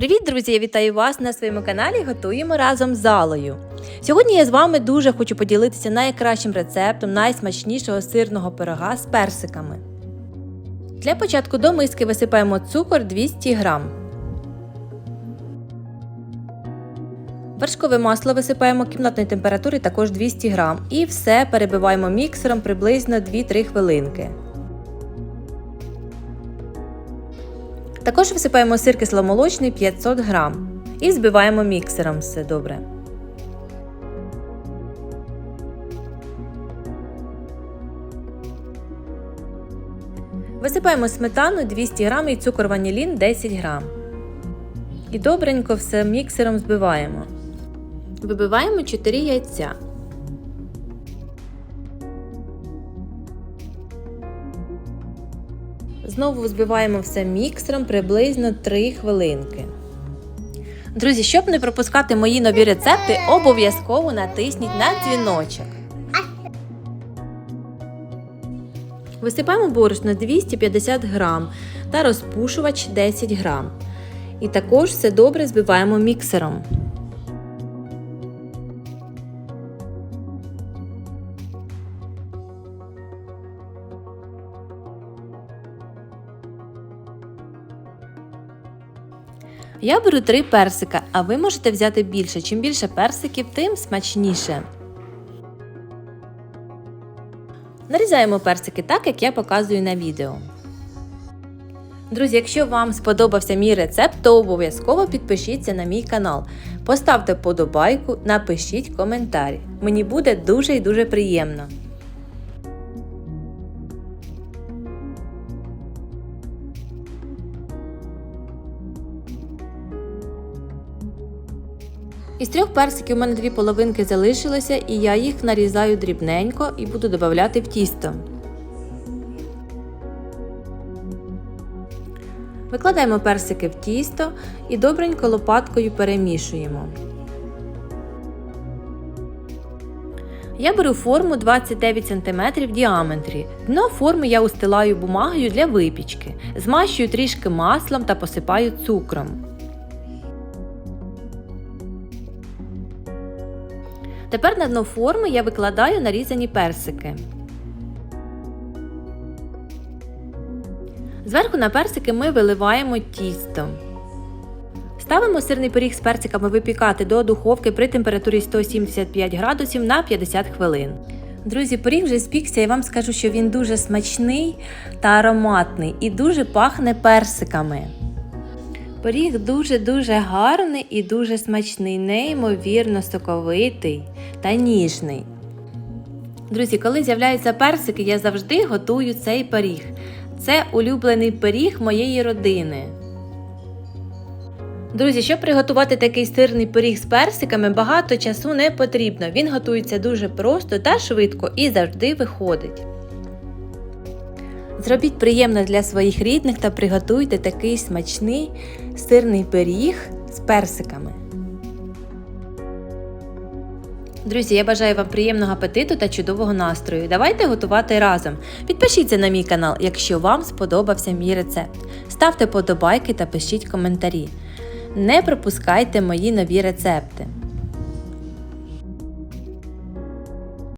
Привіт, друзі! Я вітаю вас на своєму каналі Готуємо разом з залою. Сьогодні я з вами дуже хочу поділитися найкращим рецептом найсмачнішого сирного пирога з персиками. Для початку до миски висипаємо цукор 200 г. Вершкове масло висипаємо кімнатної температури також 200 г. І все перебиваємо міксером приблизно 2-3 хвилинки. Також висипаємо сир кисломолочний 500 г і збиваємо міксером все добре. Висипаємо сметану 200 г і цукор ванілін 10 г. І добренько все міксером збиваємо. Вибиваємо 4 яйця. Знову збиваємо все міксером приблизно 3 хвилинки. Друзі, щоб не пропускати мої нові рецепти, обов'язково натисніть на дзвіночок. Висипаємо борошно 250 г та розпушувач 10 г. І також все добре збиваємо міксером. Я беру три персика, а ви можете взяти більше. Чим більше персиків, тим смачніше. Нарізаємо персики так, як я показую на відео. Друзі, якщо вам сподобався мій рецепт, то обов'язково підпишіться на мій канал. Поставте вподобайку, напишіть коментар. Мені буде дуже і дуже приємно. Із трьох персиків у мене дві половинки залишилися, і я їх нарізаю дрібненько і буду додавати в тісто. Викладаємо персики в тісто і добренько лопаткою перемішуємо. Я беру форму 29 см в діаметрі. Дно форми я устилаю бумагою для випічки, змащую трішки маслом та посипаю цукром. Тепер на дно форми я викладаю нарізані персики. Зверху на персики ми виливаємо тісто. Ставимо сирний пиріг з персиками випікати до духовки при температурі 175 градусів на 50 хвилин. Друзі, пиріг вже спікся, я вам скажу, що він дуже смачний та ароматний і дуже пахне персиками. Пиріг дуже-дуже гарний і дуже смачний, неймовірно соковитий та ніжний. Друзі, коли з'являються персики, я завжди готую цей пиріг. Це улюблений пиріг моєї родини. Друзі, щоб приготувати такий сирний пиріг з персиками, багато часу не потрібно. Він готується дуже просто та швидко і завжди виходить. Зробіть приємно для своїх рідних та приготуйте такий смачний сирний пиріг з персиками. Друзі, я бажаю вам приємного апетиту та чудового настрою. Давайте готувати разом. Підпишіться на мій канал, якщо вам сподобався мій рецепт. Ставте подобайки та пишіть коментарі. Не пропускайте мої нові рецепти.